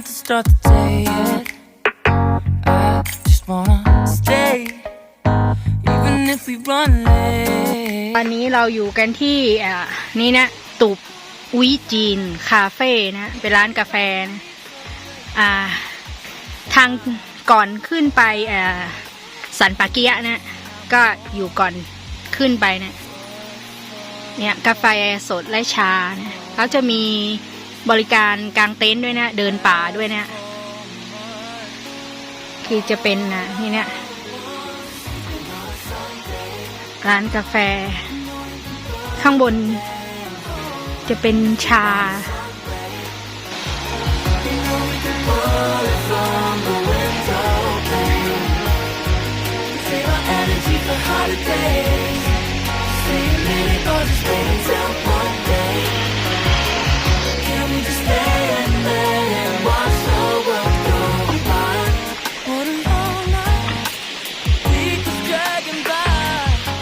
start the day yet. I just wanna stay, even if we run late. วันนี้เราอยู่กันที่อ่านี่นะ ตุบอุยจีน คาเฟ่นะ เป็นร้านกาแฟนะอ่า ทางก่อนขึ้นไปอ่าสันปาเกียะนะ ก็อยู่ก่อนขึ้นไปนะ เนี่ย กาแฟสดและชานะเขาจะมี บริการกางเต็นท์ด้วยนะ เดินป่าด้วยนะ คือจะเป็นนะนี่เนี่ยร้านกาแฟ ข้างบน จะเป็นชา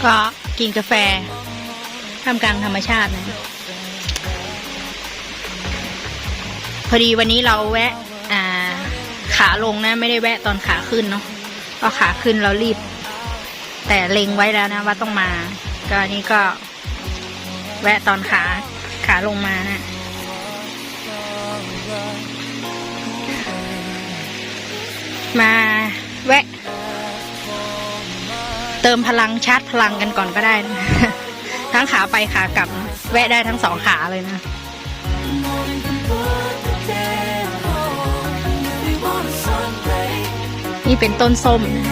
ก็กินกาแฟท่ามกลางธรรมชาตินะ พอดีวันนี้เราแวะ อ่า ขาลงนะ ไม่ได้แวะตอนขาขึ้นเนาะพราะขาขึ้นเรารีบ แต่เล็งไว้แล้วนะว่าต้องมา ก็นนี้ก็ แวะตอนขาขาลงมานะมาแวะ เติมพลังชาร์จพลังกันก่อนก็ได้นะทั้งขาไปขากลับแวะได้ทั้งสองขาเลยนะนี่เป็นต้นส้มนะ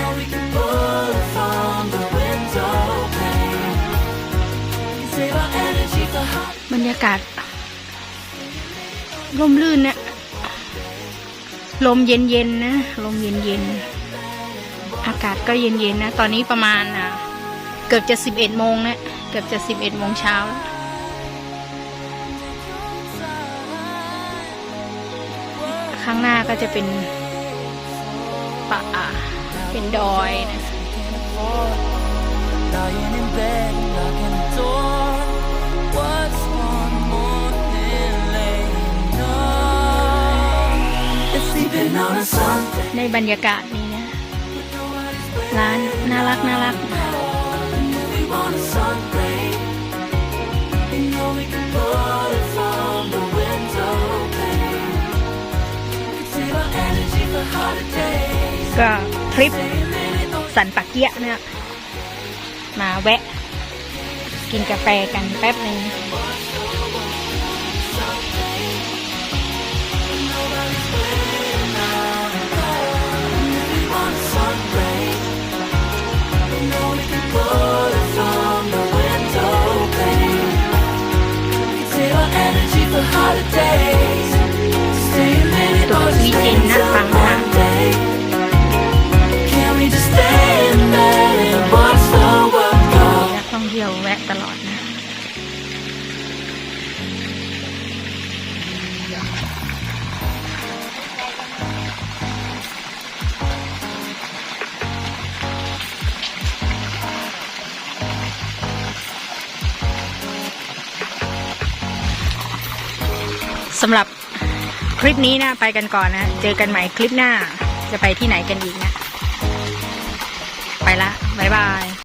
บรรยากาศร่มรื่นนะ ลมเย็นๆนะ ลมเย็นๆ อากาศก็เย็นๆนะ ตอนนี้ประมาณอะเกือบจะสิบเอ็ดโมงนะเกือบจะสิบเอ็ดโมงเช้าแล้วข้างหน้าก็จะเป็นป่าเป็นดอยนะในบรรยากาศนี้้าน น่ารักน่ารักก็คลิปสันปักเกียเนี่ยมาแวะ กินกาแฟกันแป๊บหนึ่ง ที่จงนะฟังค่เที่ยวแวะตลอดนะสำหรับ คลิปนี้นะไปกันก่อนนะ เจอกันใหม่คลิปหน้า จะไปที่ไหนกันอีกนะ ไปละ บ๊ายบาย